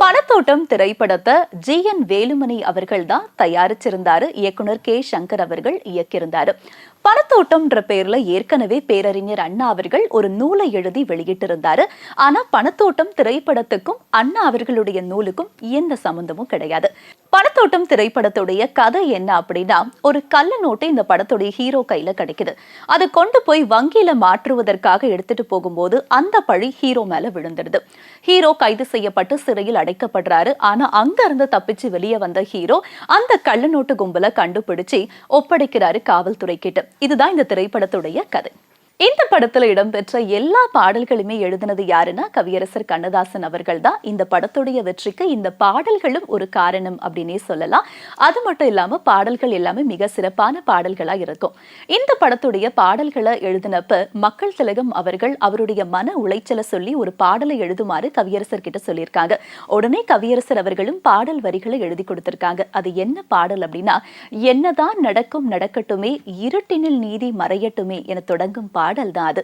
பணத்தோட்டம் திரைப்படத்தை G N Velumani அவர்கள் தான் தயாரிச்சிருந்தாரு. இயக்குனர் கே சங்கர் அவர்கள் இயக்கியிருந்தாரு. பணத்தோட்டம்ன்ற பேர்ல ஏற்கனவே பேரறிஞர் அண்ணா அவர்கள் ஒரு நூலை எழுதி வெளியிட்டிருந்தாரு. ஆனா பணத்தோட்டம் திரைப்படத்துக்கும் அண்ணா அவர்களுடைய நூலுக்கும் எந்த சம்பந்தமும் கிடையாது. பணத்தோட்டம் திரைப்படத்துடைய கதை என்ன அப்படின்னா ஒரு கள்ள நோட்டு இந்த படத்துடைய ஹீரோ கையில கிடைக்குது. அதை கொண்டு போய் வங்கியில மாற்றுவதற்காக எடுத்துட்டு போகும்போது அந்த பழி ஹீரோ மேல விழுந்துடுது. ஹீரோ கைது செய்யப்பட்டு சிறையில் அடைக்கப்படுறாரு ஆனா அங்க இருந்து தப்பிச்சு வெளியே வந்த ஹீரோ அந்த கள்ளநோட்டு கும்பல கும்பலை கண்டுபிடிச்சு ஒப்படைக்கிறாரு காவல்துறை கிட்ட இதுதான் இந்த திரைப்படத்துடைய கதை. இந்த படத்துல இடம்பெற்ற எல்லா பாடல்களுமே எழுதினது யாருன்னா கவியரசர் கண்ணதாசன் அவர்கள் தான் இந்த படத்துடைய வெற்றிக்கு இந்த பாடல்களும் ஒரு காரணம் அப்படின்னே சொல்லலாம். அது மட்டும் இல்லாம பாடல்கள் எல்லாமே மிக சிறப்பான பாடல்களா இருக்கும். இந்த படத்துடைய பாடல்களை எழுதினப்ப மக்கள் திலகம் அவர்கள் அவருடைய மன உளைச்சலை சொல்லி ஒரு பாடலை எழுதுமாறு கவியரசர் கிட்ட சொல்லியிருக்காங்க. உடனே கவியரசர் அவர்களும் பாடல் வரிகளை எழுதி கொடுத்திருக்காங்க. அது என்ன பாடல் அப்படின்னா என்னதான் நடக்கும் நடக்கட்டுமே இருட்டினில் நீதி மறையட்டுமே என தொடங்கும் பாடல் தான் அது.